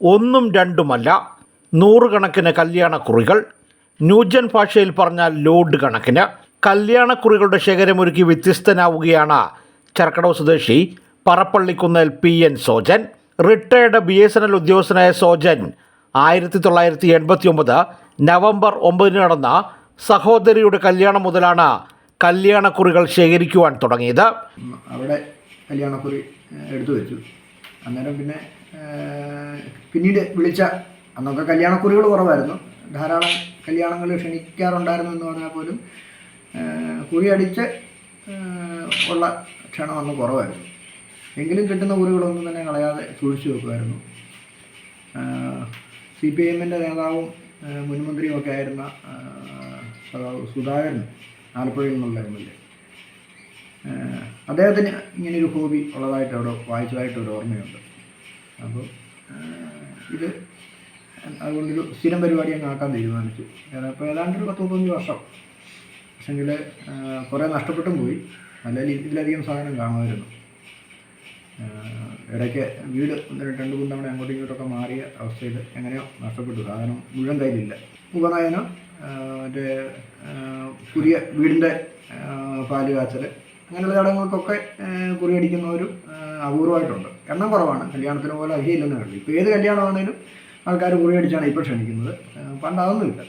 ഒന്നും രണ്ടുമല്ല. നൂറുകണക്കിന് കല്യാണക്കുറികൾ. ന്യൂജൻ ഭാഷയിൽ പറഞ്ഞാൽ ലോഡ് കണക്കിന് കല്യാണക്കുറികളുടെ ശേഖരമൊരുക്കി വ്യത്യസ്തനാവുകയാണ് ചർക്കടവ് സ്വദേശി പറപ്പള്ളിക്കുന്നൽ P N Sojan. Retired B S N L ഉദ്യോഗസ്ഥനായ സോജൻ ആയിരത്തി തൊള്ളായിരത്തി എൺപത്തി ഒമ്പത് നവംബർ ഒമ്പതിന് നടന്ന സഹോദരിയുടെ കല്യാണം മുതലാണ് കല്യാണക്കുറികൾ ശേഖരിക്കുവാൻ തുടങ്ങിയത്. അവിടെ കല്യാണക്കുറി എടുത്തു വെച്ചു. അന്നേരം പിന്നെ പിന്നീട് വിളിച്ച അന്നൊക്കെ കല്യാണക്കുറികൾ കുറവായിരുന്നു. ധാരാളം കല്യാണങ്ങൾ ക്ഷണിക്കാറുണ്ടായിരുന്നു എന്ന് പറഞ്ഞാൽ പോലും കുറി അടിച്ച് ഉള്ള ക്ഷണം അന്ന് കുറവായിരുന്നു. എങ്കിലും കിട്ടുന്ന കുറികളൊന്നും തന്നെ കളയാതെ സൂക്ഷിച്ചു വെക്കുമായിരുന്നു. സി പി എമ്മിന്റെ നേതാവും മുൻമന്ത്രിയും ഒക്കെ ആയിരുന്ന സുധാകരൻ ആലപ്പുഴയിൽ നിന്നുള്ള എം എൽ എ അദ്ദേഹത്തിന് ഇങ്ങനെയൊരു ഹോബി ഉള്ളതായിട്ട് അവിടെ വായിച്ചതായിട്ട് ഒരു ഓർമ്മയുണ്ട്. അപ്പോൾ ഇത് അതുകൊണ്ടൊരു സ്ഥിരം പരിപാടി അങ്ങ് ആക്കാൻ തീരുമാനിച്ചു. അപ്പോൾ ഏതാണ്ട് ഒരു പത്ത് മുപ്പത്തഞ്ച് വർഷം. പക്ഷെങ്കിൽ കുറേ നഷ്ടപ്പെട്ടും പോയി. നല്ല ഇതിലധികം സാധനം കാണുമായിരുന്നു. ഇടയ്ക്ക് വീട് ഒന്ന് രണ്ട് മൂന്ന് തവണ അങ്ങോട്ടും ഇങ്ങോട്ടൊക്കെ മാറിയ അവസ്ഥയിൽ എങ്ങനെയോ നഷ്ടപ്പെട്ടു. സാധനം മുഴുവൻ കയ്യിലില്ല. ഉപനയനം മറ്റേ പുതിയ വീടിന്റെ പാൽ കാച്ചൽ അങ്ങനെയുള്ള ചടങ്ങുകൾക്കൊക്കെ കുറിയടിക്കുന്ന കുറിയടിക്കുന്നവരും അപൂർവമായിട്ടുണ്ട്. എണ്ണം കുറവാണ്. കല്യാണത്തിന് പോലെ അധികമില്ലെന്നേ ഉള്ളൂ ഇപ്പോൾ ഏത് കല്യാണമാണെങ്കിലും ആൾക്കാർ കുറിയടിച്ചാണ് ഇപ്പോൾ ക്ഷണിക്കുന്നത്. പണ്ട് അതൊന്നുമില്ല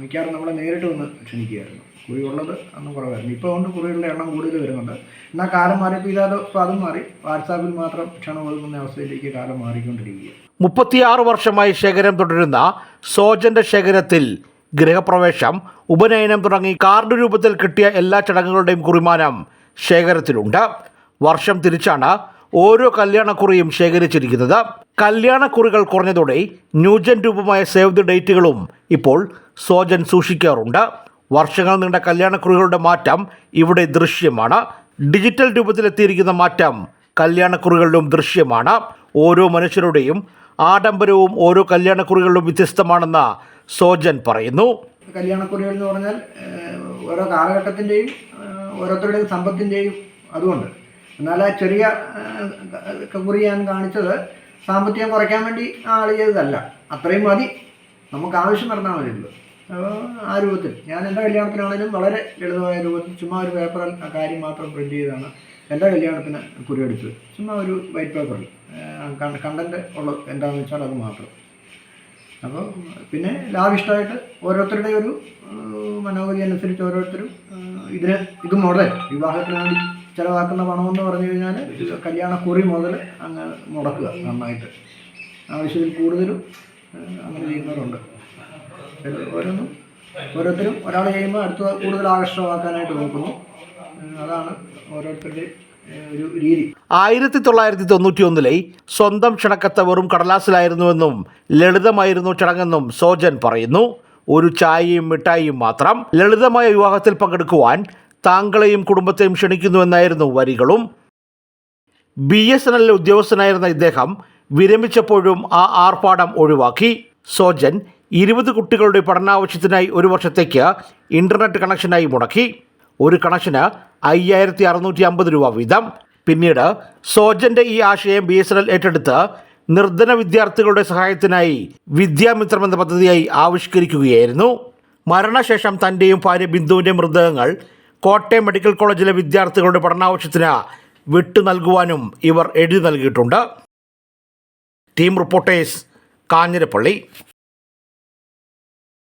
മിക്കവാറും നമ്മളെ നേരിട്ട് വന്ന് ക്ഷണിക്കുകയായിരുന്നു. കുറി ഉള്ളത് അന്ന് കുറവായിരുന്നു. ഇപ്പോൾ കൊണ്ട് കുറികളുടെ എണ്ണം കൂടുതൽ വരുന്നുണ്ട്. എന്നാൽ കാലം മാറിയപ്പോൾ ഇതാ ഇപ്പോൾ അതും മാറി. വാട്സാപ്പിൽ മാത്രം ക്ഷണം ഒതുങ്ങുന്ന അവസ്ഥയിലേക്ക് കാലം മാറിക്കൊണ്ടിരിക്കുക മുപ്പത്തിയാറ് വർഷമായി ശേഖരം തുടരുന്ന സോജന്റെ ശേഖരത്തിൽ ഗൃഹപ്രവേശം ഉപനയനം തുടങ്ങി കാർഡ് രൂപത്തിൽ കിട്ടിയ എല്ലാ ചടങ്ങുകളുടെയും കുറിമാനം ശേഖരത്തിലുണ്ട്. വർഷം തിരിച്ചാണ് ഓരോ കല്യാണക്കുറിയും ശേഖരിച്ചിരിക്കുന്നത്. കല്യാണക്കുറികൾ കുറഞ്ഞതോടെ ന്യൂജൻ രൂപമായ സേവ് ദി ഡേറ്റുകളും ഇപ്പോൾ സോജൻ സൂക്ഷിക്കാറുണ്ട്. വർഷങ്ങൾ നീണ്ട കല്യാണക്കുറികളുടെ മാറ്റം ഇവിടെ ദൃശ്യമാണ്. ഡിജിറ്റൽ രൂപത്തിലെത്തിയിരിക്കുന്ന മാറ്റം കല്യാണക്കുറികളിലും ദൃശ്യമാണ്. ഓരോ മനുഷ്യരുടെയും ആഡംബരവും ഓരോ കല്യാണക്കുറികളിലും വ്യത്യസ്തമാണെന്ന് സോജൻ പറയുന്നു. കല്യാണക്കുറികൾ എന്ന് പറഞ്ഞാൽ ഓരോ കാലഘട്ടത്തിന്റെയും ഓരോരുത്തരുടെയും സമ്പത്തിന്റെയും അതുകൊണ്ട് എന്നാൽ ആ ചെറിയ കുറി ഞാൻ കാണിച്ചത് സാമ്പത്തികം കുറയ്ക്കാൻ വേണ്ടി ആൾ ചെയ്തതല്ല. അത്രയും മതി. നമുക്ക് ആവശ്യം നടന്നാൽ മതിയുള്ളൂ ആ രൂപത്തിൽ. ഞാൻ എന്റെ കല്യാണത്തിനാണെങ്കിലും വളരെ ലളിതമായ രൂപത്തിൽ ചുമ്മാ ഒരു പേപ്പർ കാര്യം മാത്രം പ്രിന്റ് ചെയ്താണ് എന്റെ കല്യാണത്തിന് കുറി കുറിയെടുത്തത് ചുമ്മാ ഒരു വൈറ്റ് പേപ്പറിൽ കണ്ടന്റ് ഉള്ളത് എന്താണെന്ന് വെച്ചാൽ അത് മാത്രം. അപ്പോൾ പിന്നെ ലാവിഷ്ടമായിട്ട് ഓരോരുത്തരുടെ ഒരു മനോഗതി അനുസരിച്ച് ഓരോരുത്തരും ഇതിന് ഇത് മോഡൽ വിവാഹത്തിന് വേണ്ടി ചിലവാക്കുന്ന പണമെന്ന് പറഞ്ഞു കഴിഞ്ഞാൽ കല്യാണക്കുറി കല്യാണ കുറി മുതൽ അങ്ങ് മുടക്കുക നന്നായിട്ട്. ആവശ്യത്തിൽ കൂടുതലും അങ്ങനെ ചെയ്യുന്നവരുണ്ട്. ഓരോന്നും ഓരോരുത്തരും ഒരാൾ ചെയ്യുമ്പോൾ അടുത്ത കൂടുതൽ ആകർഷകമാക്കാനായിട്ട് നോക്കുന്നു. അതാണ് ഓരോരുത്തരുടെയും ഏഹ്, ഒരു രീതി. ആയിരത്തി തൊള്ളായിരത്തി തൊണ്ണൂറ്റി ഒന്നിലെ സ്വന്തം ക്ഷണക്കത്ത് വെറും കടലാസിലായിരുന്നുവെന്നും ലളിതമായിരുന്നു ചടങ്ങെന്നും സോജൻ പറയുന്നു. ഒരു ചായയും മിഠായിയും മാത്രം ലളിതമായ വിവാഹത്തിൽ പങ്കെടുക്കുവാൻ താങ്കളെയും കുടുംബത്തെയും ക്ഷണിക്കുന്നുവെന്നായിരുന്നു വരികളും. ബി എസ് എൻ എല്ലിലെ ഉദ്യോഗസ്ഥനായിരുന്ന ഇദ്ദേഹം വിരമിച്ചപ്പോഴും ആ ആർപ്പാടം ഒഴിവാക്കി. സോജൻ ഇരുപത് കുട്ടികളുടെ പഠനാവശ്യത്തിനായി ഒരു വർഷത്തേക്ക് ഇന്റർനെറ്റ് കണക്ഷനായി മുടക്കി. ഒരു കണക്ഷന് അയ്യായിരത്തി അറുന്നൂറ്റി അമ്പത് രൂപ വീതം. പിന്നീട് സോജന്റെ ഈ ആശയം ബി എസ് എൻ എൽ ഏറ്റെടുത്ത് നിർധന വിദ്യാർത്ഥികളുടെ സഹായത്തിനായി വിദ്യാമിത്രം എന്ന പദ്ധതിയായി ആവിഷ്കരിക്കുകയായിരുന്നു. മരണശേഷം തന്റെയും ഭാര്യ ബിന്ദുവിന്റെ മൃതദേഹങ്ങൾ കോട്ടയം മെഡിക്കൽ കോളേജിലെ വിദ്യാർത്ഥികളുടെ പഠനാവശ്യത്തിന് വിട്ടു നൽകുവാനും ഇവർ എഴുതി നൽകിയിട്ടുണ്ട്. Team reporters Kanjirappally.